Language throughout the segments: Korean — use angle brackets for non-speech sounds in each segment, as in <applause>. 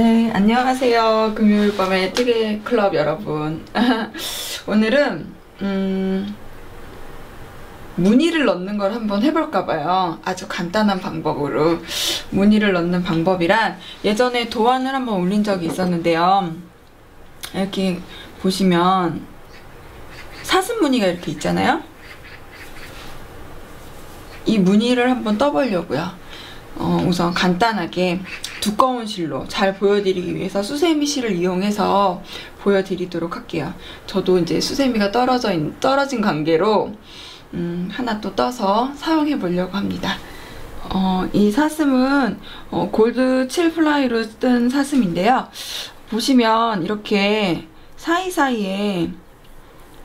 네, 안녕하세요. 금요일 밤의 뜨개 클럽 여러분. <laughs> 오늘은, 음, 무늬를 넣는 걸 한번 해볼까 봐요. 아주 간단한 방법으로. 무늬를 넣는 방법이란 예전에 도안을 한번 올린 적이 있었는데요. 이렇게 보시면 사슴 무늬가 이렇게 있잖아요. 이 무늬를 한번 떠보려고요. 어, 우선 간단하게 두꺼운 실로 잘 보여드리기 위해서 수세미 실을 이용해서 보여드리도록 할게요. 저도 이제 수세미가 떨어져 있, 떨어진 관계로 음, 하나 또 떠서 사용해 보려고 합니다. 어, 이 사슴은 어, 골드 7플라이로 뜬 사슴인데요. 보시면 이렇게 사이사이에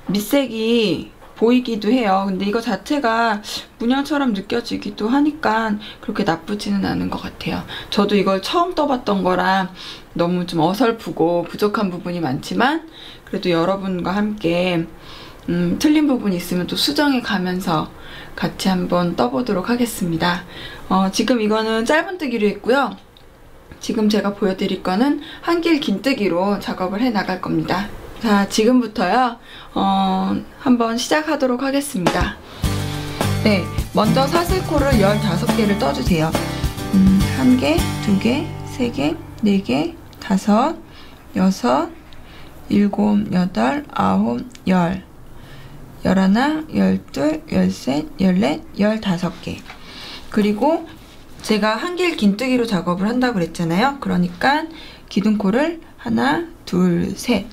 밑색이 보이기도 해요. 근데 이거 자체가 문양처럼 느껴지기도 하니까 그렇게 나쁘지는 않은 것 같아요. 저도 이걸 처음 떠봤던 거라 너무 좀 어설프고 부족한 부분이 많지만 그래도 여러분과 함께 음, 틀린 부분이 있으면 또 수정해 가면서 같이 한번 떠보도록 하겠습니다. 어, 지금 이거는 짧은뜨기로 했고요. 지금 제가 보여드릴 거는 한길 긴뜨기로 작업을 해 나갈 겁니다. 자, 지금부터요, 어, 한번 시작하도록 하겠습니다. 네, 먼저 사슬코를 15개를 떠주세요. 음, 1개, 2개, 3개, 4개, 5, 6, 7, 8, 9, 10, 11, 12, 13, 14, 15개. 그리고 제가 한길 긴뜨기로 작업을 한다고 그랬잖아요. 그러니까 기둥코를 하나, 둘, 셋.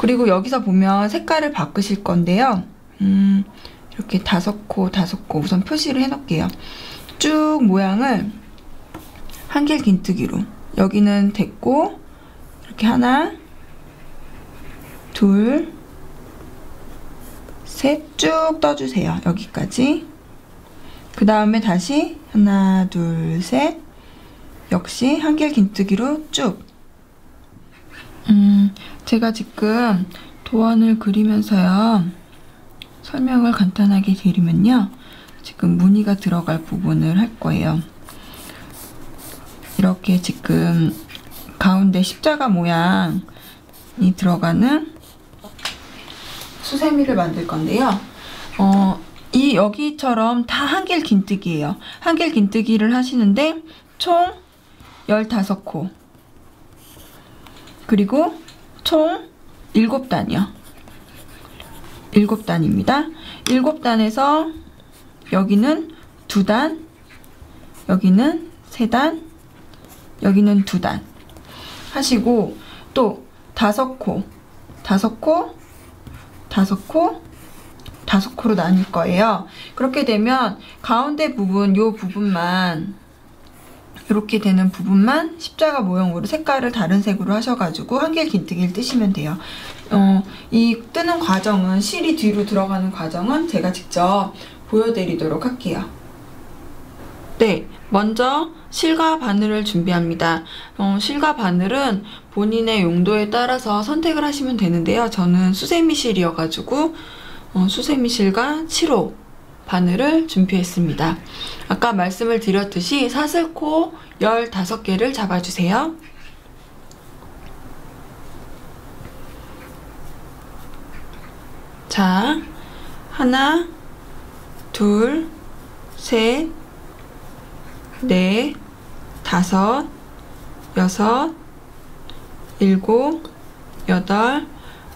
그리고 여기서 보면 색깔을 바꾸실 건데요. 음, 이렇게 다섯 코, 다섯 코 우선 표시를 해놓을게요. 쭉 모양을 한길 긴뜨기로 여기는 됐고 이렇게 하나, 둘, 셋 쭉 떠주세요. 여기까지. 그 다음에 다시 하나, 둘, 셋 역시 한길 긴뜨기로 쭉 음, 제가 지금 도안을 그리면서요. 설명을 간단하게 드리면요. 지금 무늬가 들어갈 부분을 할 거예요. 이렇게 지금 가운데 십자가 모양이 들어가는 수세미를 만들 건데요. 어, 이 여기처럼 다 한길 긴뜨기예요. 한길 긴뜨기를 하시는데 총 15코 그리고 총 7단이요. 7단입니다. 7단에서 여기는 2단, 여기는 3단, 여기는 2단 하시고 또 5코, 5코, 5코, 5코로 나뉠 거예요. 그렇게 되면 가운데 부분, 요 부분만 이렇게 되는 부분만 십자가 모형으로 색깔을 다른 색으로 하셔가지고 한길 긴뜨기를 뜨시면 돼요. 어, 이 뜨는 과정은 실이 뒤로 들어가는 과정은 제가 직접 보여드리도록 할게요. 네, 먼저 실과 바늘을 준비합니다. 어, 실과 바늘은 본인의 용도에 따라서 선택을 하시면 되는데요. 저는 수세미 실이어가지고 어, 수세미 실과 7호 바늘을 준비했습니다. 아까 말씀을 드렸듯이 사슬코 15개를 잡아주세요. 자, 하나, 둘, 셋, 넷, 다섯, 여섯, 일곱, 여덟,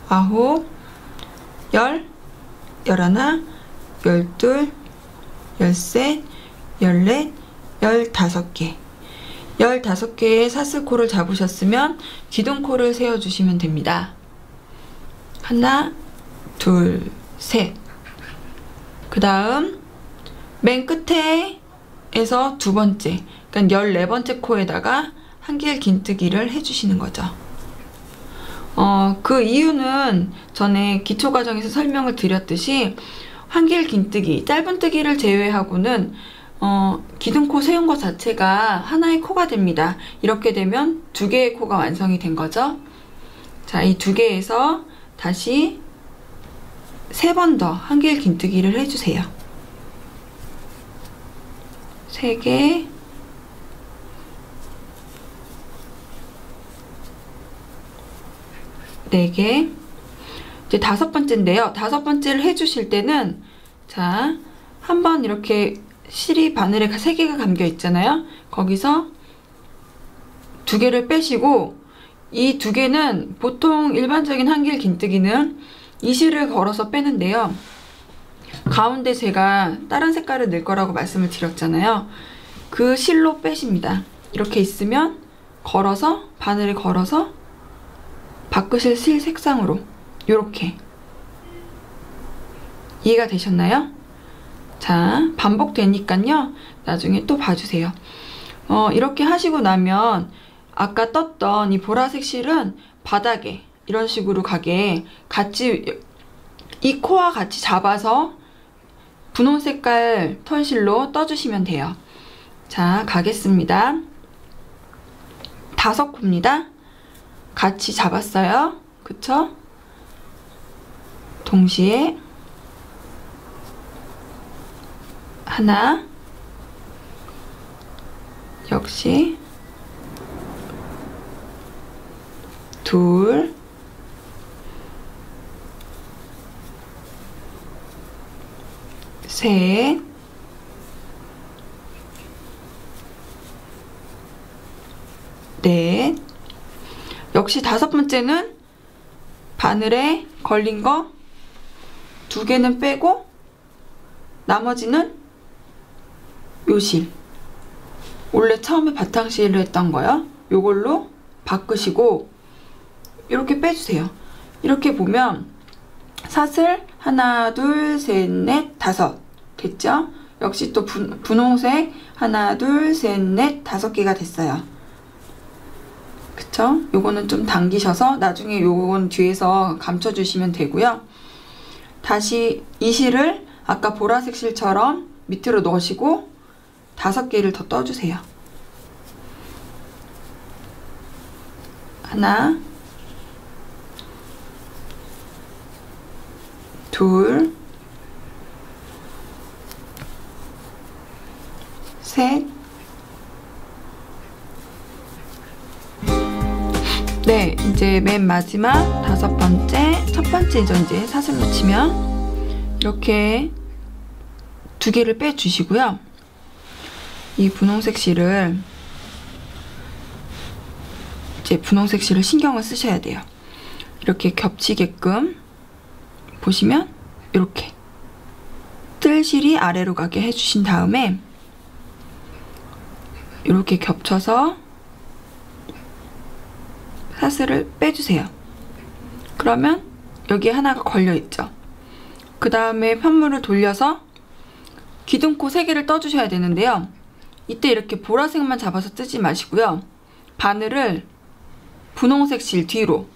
아홉, 열, 열하나, 열둘, 열셋, 열넷, 열다섯 개. 열다섯 개의 사슬코를 잡으셨으면 기둥코를 세워주시면 됩니다. 하나, 둘, 셋. 그 다음 맨 끝에 에서 두 번째, 그러니까 열네 번째 코에다가 한길 긴뜨기를 해주시는 거죠. 어, 그 이유는 전에 기초과정에서 설명을 드렸듯이 한길 긴뜨기, 짧은뜨기를 제외하고는 어, 기둥코 세운 것 자체가 하나의 코가 됩니다. 이렇게 되면 두 개의 코가 완성이 된 거죠. 자, 이 두 개에서 다시 세 번 더 한길 긴뜨기를 해주세요. 세 개, 4개. 이제 다섯 번째인데요. 다섯 번째를 해주실 때는, 자, 한번 이렇게 실이 바늘에 세 개가 감겨 있잖아요. 거기서 두 개를 빼시고, 이 두 개는 보통 일반적인 한길 긴뜨기는 이 실을 걸어서 빼는데요. 가운데 제가 다른 색깔을 넣을 거라고 말씀을 드렸잖아요. 그 실로 빼십니다. 이렇게 있으면 걸어서 바늘을 걸어서 바꾸실 실 색상으로 이렇게 이해가 되셨나요? 자 반복되니까요 나중에 또 봐주세요 어, 이렇게 하시고 나면 아까 떴던 이 보라색 실은 바닥에 이런 식으로 가게 같이 이 코와 같이 잡아서 분홍 색깔 턴실로 떠주시면 돼요 자 가겠습니다 다섯 코입니다 같이 잡았어요. 그쵸? 동시에 하나. 역시. 둘. 셋, 넷, 역시 다섯 번째는 바늘에 걸린 거 두 개는 빼고 나머지는 요실 원래 처음에 바탕실을 했던 거요 요걸로 바꾸시고 이렇게 빼주세요 이렇게 보면 사슬 하나 둘 셋 넷 다섯 됐죠? 역시 또 분, 분홍색 하나 둘 셋 넷 다섯 개가 됐어요 그쵸? 요거는 좀 당기셔서 나중에 요건 뒤에서 감춰주시면 되고요. 다시 이 실을 아까 보라색 실처럼 밑으로 넣으시고 다섯 개를 더 떠주세요. 하나 둘 셋, 네, 이제 맨 마지막 다섯 번째, 첫 번째죠. 이제 사슬 놓치면 이렇게 두 개를 빼주시고요. 이 분홍색 실을 이제 분홍색 실을 신경을 쓰셔야 돼요. 이렇게 겹치게끔 보시면 이렇게 뜰 실이 아래로 가게 해주신 다음에 이렇게 겹쳐서 사슬을 빼주세요. 그러면 여기 하나가 걸려있죠. 그 다음에 편물을 돌려서 기둥코 3개를 떠주셔야 되는데요. 이때 이렇게 보라색만 잡아서 뜨지 마시고요. 바늘을 분홍색 실 뒤로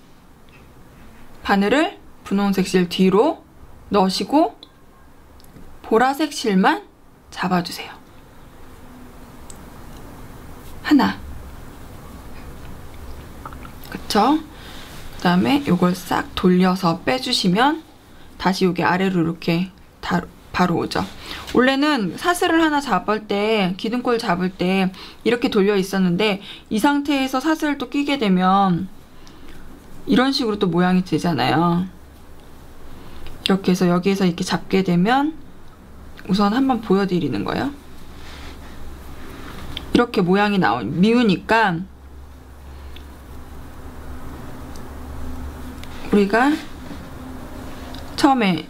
바늘을 분홍색 실 뒤로 넣으시고 보라색 실만 잡아주세요. 하나 그쵸? 그 다음에 이걸 싹 돌려서 빼주시면 다시 여기 아래로 이렇게 다, 바로 오죠. 원래는 사슬을 하나 잡을 때 기둥골 잡을 때 이렇게 돌려 있었는데 이 상태에서 사슬을 또 끼게 되면 이런 식으로 또 모양이 되잖아요. 이렇게 해서 여기에서 이렇게 잡게 되면 우선 한번 보여드리는 거예요. 이렇게 모양이 나온 미우니까 우리가 처음에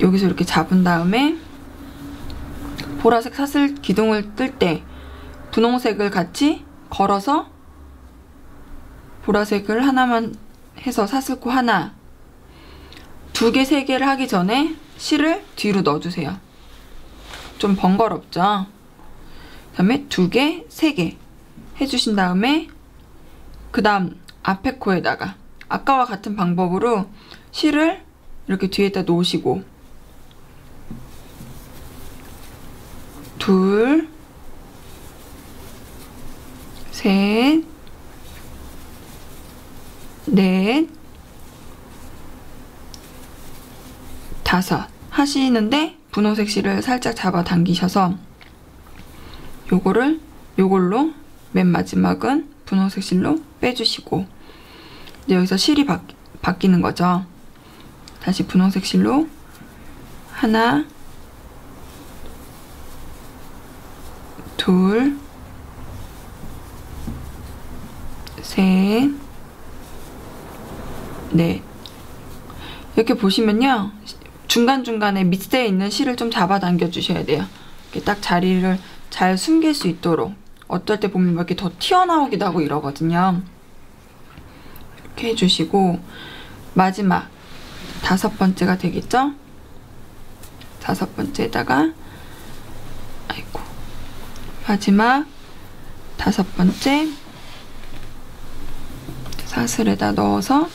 여기서 이렇게 잡은 다음에 보라색 사슬 기둥을 뜰 때 분홍색을 같이 걸어서 보라색을 하나만 해서 사슬코 하나 두 개, 세 개를 하기 전에 실을 뒤로 넣어주세요. 좀 번거롭죠? 그 다음에 두 개, 세 개 해주신 다음에 그 다음 앞에 코에다가 아까와 같은 방법으로 실을 이렇게 뒤에다 놓으시고 둘, 셋, 넷, 다섯 하시는데 분홍색 실을 살짝 잡아 당기셔서 요거를 요걸로 맨 마지막은 분홍색 실로 빼주시고 이제 여기서 실이 바, 바뀌는 거죠. 다시 분홍색 실로 하나, 둘, 셋, 넷. 이렇게 보시면요. 중간중간에 밑에 있는 실을 좀 잡아당겨 주셔야 돼요. 이렇게 딱 자리를 잘 숨길 수 있도록. 어떨 때 보면 이렇게 더 튀어나오기도 하고 이러거든요. 이렇게 해주시고 마지막 다섯 번째가 되겠죠? 다섯 번째에다가 마지막 다섯 번째 사슬에다 넣어서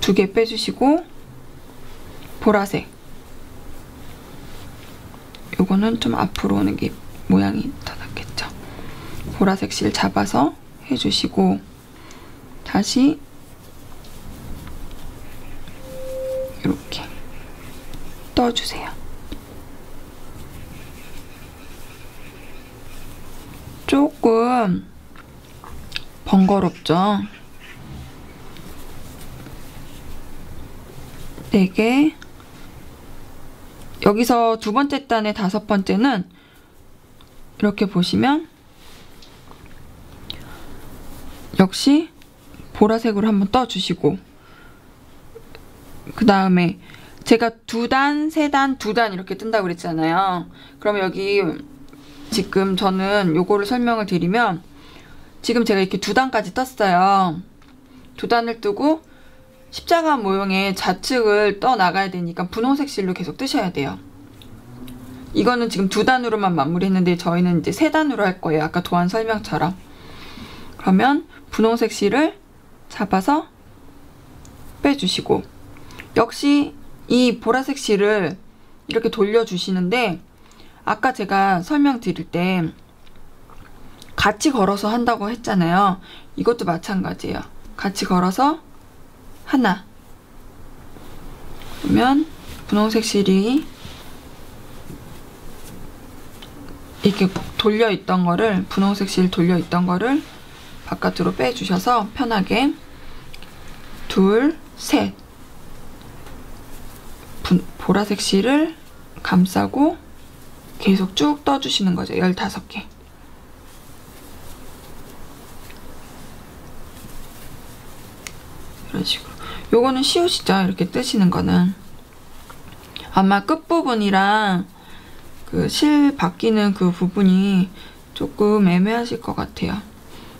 두 개 빼주시고 보라색 요거는 좀 앞으로 오는 게 모양이 더 낫겠죠 보라색 실 잡아서 해주시고 다시 이렇게 떠주세요. 조금 번거롭죠? 4개 여기서 두 번째 단의 다섯 번째는 이렇게 보시면 역시 보라색으로 한번 떠주시고 그 다음에 제가 두 단, 세 단, 두 단 이렇게 뜬다고 그랬잖아요. 그러면 여기 지금 저는 요거를 설명을 드리면 지금 제가 이렇게 두 단까지 떴어요. 두 단을 뜨고 십자가 모형의 좌측을 떠 나가야 되니까 분홍색 실로 계속 뜨셔야 돼요. 이거는 지금 두 단으로만 마무리했는데 저희는 이제 세 단으로 할 거예요. 아까 도안 설명처럼. 그러면 분홍색 실을 잡아서 빼주시고 역시 이 보라색 실을 이렇게 돌려주시는데 아까 제가 설명드릴 때 같이 걸어서 한다고 했잖아요. 이것도 마찬가지예요. 같이 걸어서 하나 그러면 분홍색 실이 이렇게 돌려 있던 거를 분홍색 실 돌려 있던 거를 바깥으로 빼주셔서 편하게 둘, 셋 분, 보라색 실을 감싸고 계속 쭉 떠주시는 거죠. 15개. 이런 식으로. 요거는 쉬우시죠? 이렇게 뜨시는 거는. 아마 끝부분이랑 그 실 바뀌는 그 부분이 조금 애매하실 것 같아요.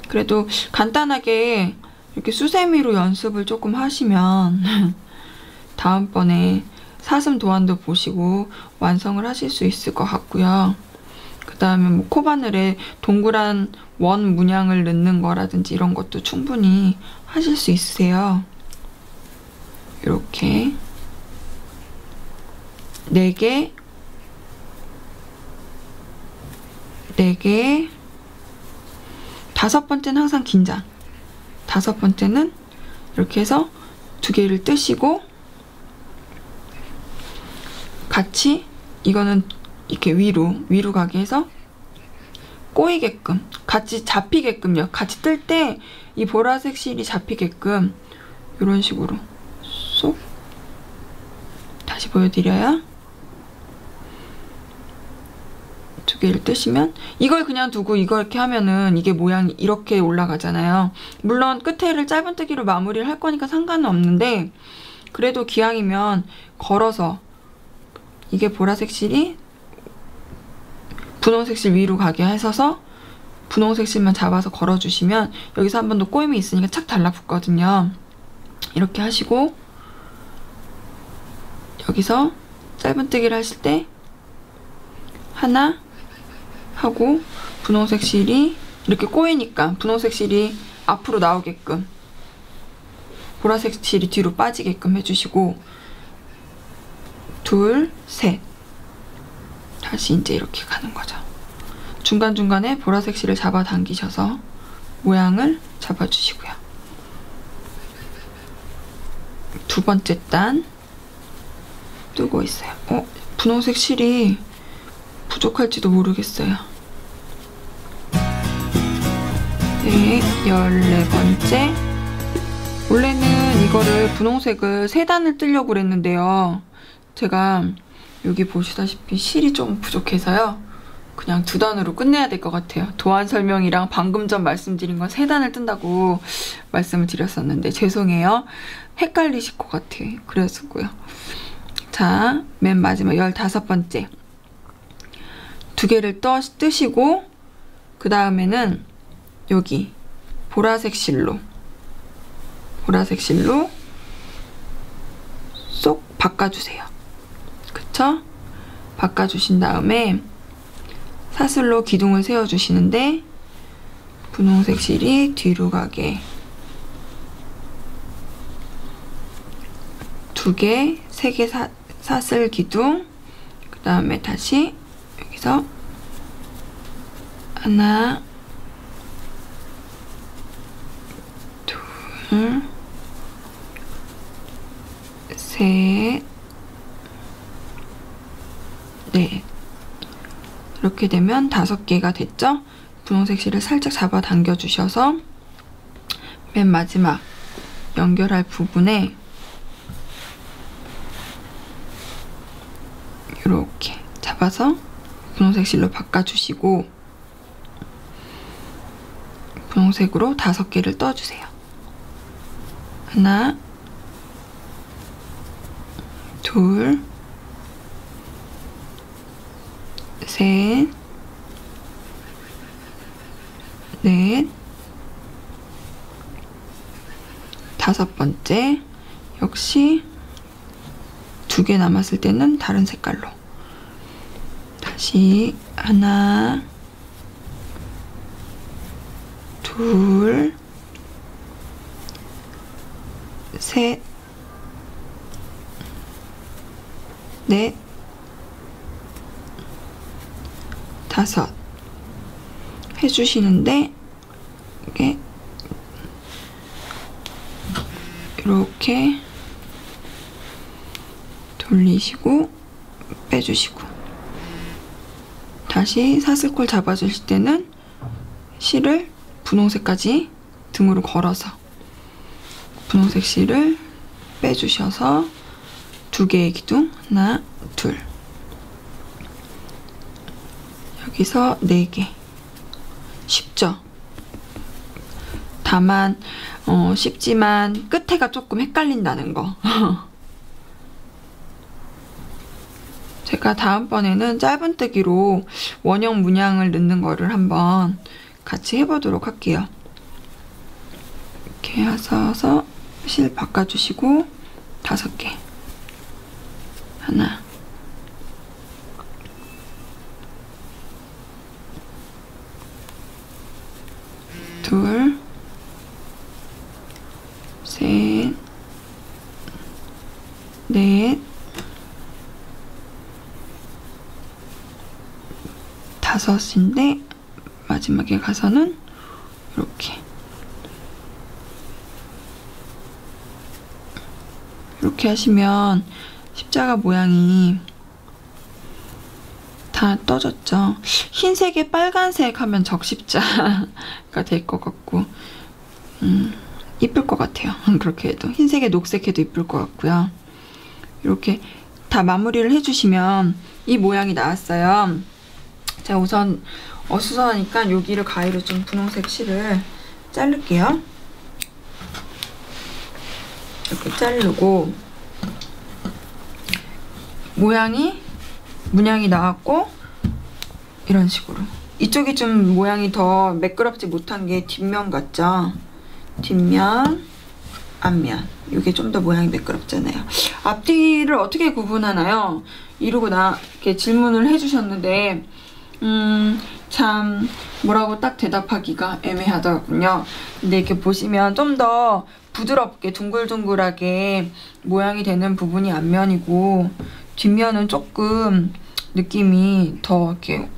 그래도 간단하게 이렇게 수세미로 연습을 조금 하시면 <laughs> 다음번에 사슴 도안도 보시고 완성을 하실 수 있을 것 같고요. 그 다음에 뭐 코바늘에 동그란 원 문양을 넣는 거라든지 이런 것도 충분히 하실 수 있으세요. 이렇게 4개 4개 다섯 번째는 항상 긴장 다섯 번째는 이렇게 해서 두 개를 뜨시고 같이 이거는 이렇게 위로 위로 가게 해서 꼬이게끔 같이 잡히게끔요. 같이 뜰 때 이 보라색 실이 잡히게끔 이런 식으로 쏙 다시 보여드려요. 두 개를 뜨시면 이걸 그냥 두고 이걸 이렇게 하면은 이게 모양이 이렇게 올라가잖아요. 물론 끝에를 짧은 뜨기로 마무리를 할 거니까 상관은 없는데 그래도 기왕이면 걸어서 이게 보라색 실이 분홍색 실 위로 가게 해서서 분홍색 실만 잡아서 걸어주시면 여기서 한 번 더 꼬임이 있으니까 착 달라붙거든요. 이렇게 하시고 여기서 짧은뜨기를 하실 때 하나 하고 분홍색 실이 이렇게 꼬이니까 분홍색 실이 앞으로 나오게끔 보라색 실이 뒤로 빠지게끔 해주시고 둘, 셋. 다시 이제 이렇게 가는 거죠. 중간중간에 보라색 실을 잡아당기셔서 모양을 잡아주시고요. 두 번째 단 뜨고 있어요. 어? 분홍색 실이 부족할지도 모르겠어요. 네, 열네 번째 원래는 이거를 분홍색을 세 단을 뜨려고 그랬는데요. 제가 여기 보시다시피 실이 좀 부족해서요. 그냥 두 단으로 끝내야 될 것 같아요. 도안 설명이랑 방금 전 말씀드린 건 세 단을 뜬다고 말씀을 드렸었는데 죄송해요. 헷갈리실 것 같아. 그래서고요. 자, 맨 마지막 열다섯 번째. 두 개를 떠, 뜨시고 그 다음에는 여기 보라색 실로 보라색 실로 쏙 바꿔주세요. 그쵸? 바꿔주신 다음에 사슬로 기둥을 세워주시는데 분홍색 실이 뒤로 가게 두 개, 세 개 사슬 기둥 그 다음에 다시 여기서 하나 둘 셋, 넷. 이렇게 되면 다섯 개가 됐죠? 분홍색 실을 살짝 잡아 당겨 주셔서 맨 마지막 연결할 부분에 이렇게 잡아서 분홍색 실로 바꿔주시고 분홍색으로 다섯 개를 떠주세요. 하나, 둘, 셋, 넷, 다섯 번째. 역시 두 개 남았을 때는 다른 색깔로. 다시 하나, 둘, 셋, 넷, 다섯 해주시는데 이게 이렇게 돌리시고 빼주시고. 다시 사슬콜 잡아주실 때는 실을 분홍색까지 등으로 걸어서 분홍색 실을 빼주셔서 두 개의 기둥 하나 둘 여기서 네개 쉽죠? 다만 어, 쉽지만 끝에가 조금 헷갈린다는 거 <laughs> 제가 다음번에는 짧은뜨기로 원형 문양을 넣는 거를 한번 같이 해보도록 할게요. 이렇게 하셔서 실 바꿔주시고 다섯 개 하나 둘 셋, 넷, 다섯인데 마지막에 가서는 이렇게. 이렇게 하시면 십자가 모양이 다 떠졌죠. 흰색에 빨간색 하면 적십자가 될 것 같고 음, 이쁠 것 같아요. <laughs> 그렇게 해도 흰색에 녹색 해도 이쁠 것 같고요. 이렇게 다 마무리를 해주시면 이 모양이 나왔어요. 자 우선 어수선하니까 여기를 가위로 좀 분홍색 실을 자를게요. 이렇게 자르고 모양이 문양이 나왔고 이런 식으로 이쪽이 좀 모양이 더 매끄럽지 못한 게 뒷면 같죠? 뒷면, 앞면 이게 좀 더 모양이 매끄럽잖아요. 앞뒤를 어떻게 구분하나요? 이러고 나 이렇게 질문을 해주셨는데 음, 참 뭐라고 딱 대답하기가 애매하더군요. 근데 이렇게 보시면 좀 더 부드럽게 둥글둥글하게 모양이 되는 부분이 앞면이고 뒷면은 조금 느낌이 더 이렇게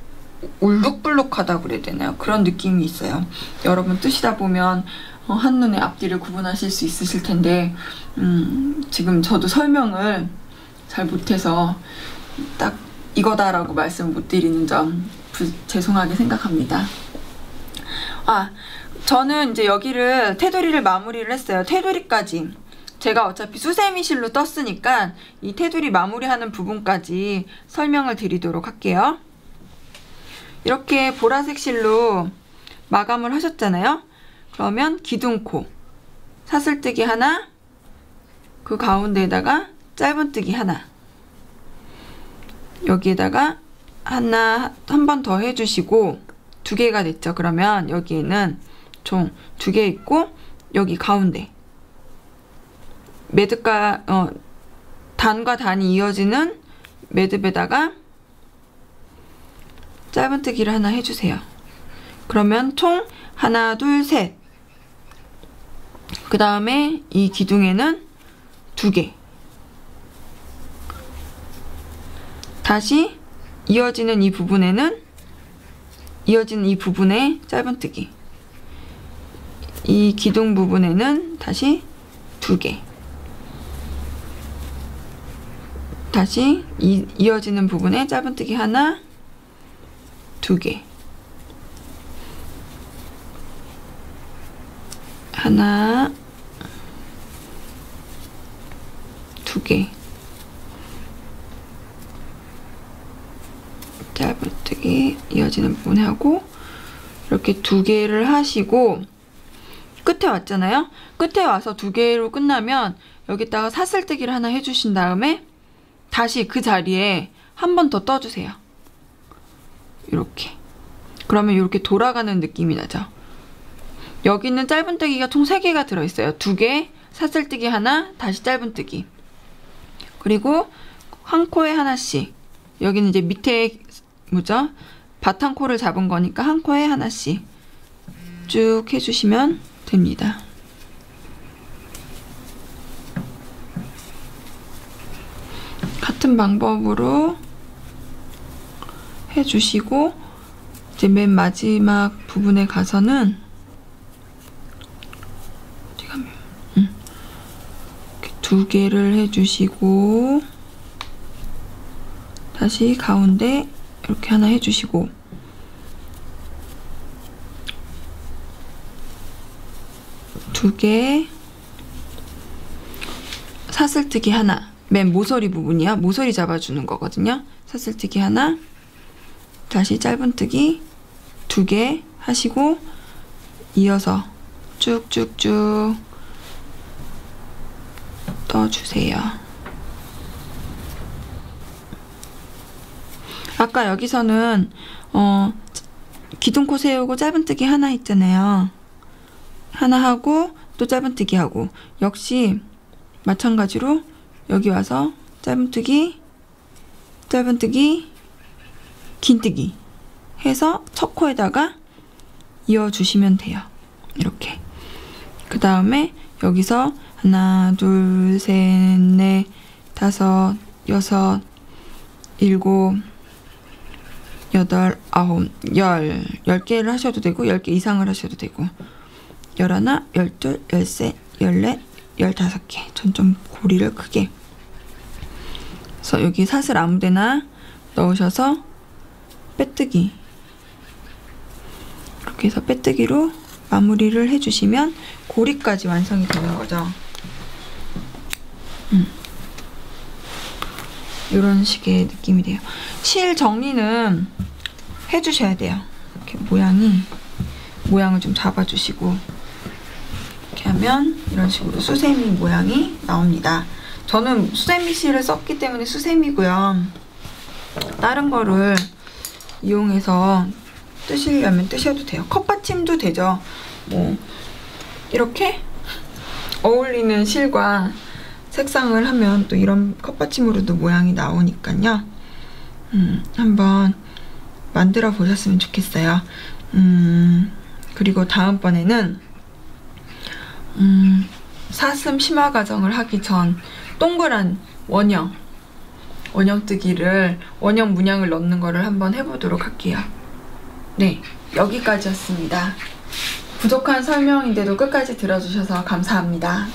울룩불룩하다고 그래야 되나요? 그런 느낌이 있어요. 여러분 뜨시다 보면 어, 한눈에 앞뒤를 구분하실 수 있으실 텐데 음, 지금 저도 설명을 잘 못해서 딱 이거다라고 말씀 못 드리는 점 부, 죄송하게 생각합니다. 아, 저는 이제 여기를 테두리를 마무리를 했어요. 테두리까지. 제가 어차피 수세미 실로 떴으니까 이 테두리 마무리하는 부분까지 설명을 드리도록 할게요. 이렇게 보라색 실로 마감을 하셨잖아요. 그러면 기둥코 사슬뜨기 하나 그 가운데에다가 짧은뜨기 하나 여기에다가 하나 한 번 더 해주시고 두 개가 됐죠. 그러면 여기에는 총 두 개 있고 여기 가운데 매듭과 어, 단과 단이 이어지는 매듭에다가 짧은뜨기를 하나 해주세요. 그러면 총 하나, 둘, 셋. 그 다음에 이 기둥에는 두 개. 다시 이어지는 이 부분에는 이어지는 이 부분에 짧은뜨기. 이 기둥 부분에는 다시 두 개. 다시 이, 이어지는 부분에 짧은뜨기 하나, 두 개. 하나, 두 개. 짧은뜨기 이어지는 부분에 하고 이렇게 두 개를 하시고 끝에 왔잖아요. 끝에 와서 두 개로 끝나면 여기다가 사슬뜨기를 하나 해주신 다음에 다시 그 자리에 한 번 더 떠주세요. 이렇게. 그러면 이렇게 돌아가는 느낌이 나죠. 여기는 짧은뜨기가 총 3개가 들어있어요. 2개, 사슬뜨기 하나, 다시 짧은뜨기. 그리고 한 코에 하나씩. 여기는 이제 밑에 뭐죠? 바탕코를 잡은 거니까 한 코에 하나씩 쭉 해주시면 됩니다. 같은 방법으로 해주시고 이제 맨 마지막 부분에 가서는 음. 두 개를 해주시고 다시 가운데 이렇게 하나 해주시고 두 개 사슬뜨기 하나 맨 모서리 부분이야 모서리 잡아주는 거거든요. 사슬뜨기 하나 다시 짧은뜨기 두 개 하시고 이어서 쭉쭉쭉 떠주세요. 아까 여기서는 어 기둥코 세우고 짧은뜨기 하나 있잖아요. 하나 하고 또 짧은뜨기 하고. 역시 마찬가지로 여기 와서 짧은뜨기 짧은뜨기 긴뜨기 해서 첫 코에다가 이어주시면 돼요. 이렇게 그 다음에 여기서 하나 둘 셋 넷 다섯 여섯 일곱 여덟, 아홉, 열, 열 개를 하셔도 되고 열 개 이상을 하셔도 되고 열하나, 열둘, 열셋, 열넷, 열다섯 개. 전 좀 고리를 크게. 그래서 여기 사슬 아무데나 넣으셔서 빼뜨기. 이렇게 해서 빼뜨기로 마무리를 해주시면 고리까지 완성이 되는 거죠. 음. 이런 식의 느낌이 돼요. 실 정리는 해주셔야 돼요. 이렇게 모양이 모양을 좀 잡아주시고 이렇게 하면 이런 식으로 수세미 모양이 나옵니다. 저는 수세미 실을 썼기 때문에 수세미고요. 다른 거를 이용해서 뜨시려면 뜨셔도 돼요. 컵받침도 되죠. 뭐 이렇게 어울리는 실과 색상을 하면 또 이런 컵받침으로도 모양이 나오니까요. 음, 한번 만들어 보셨으면 좋겠어요. 음, 그리고 다음번에는 음, 사슴 심화 과정을 하기 전 동그란 원형 원형뜨기를 원형 문양을 넣는 거를 한번 해보도록 할게요. 네, 여기까지였습니다. 부족한 설명인데도 끝까지 들어주셔서 감사합니다.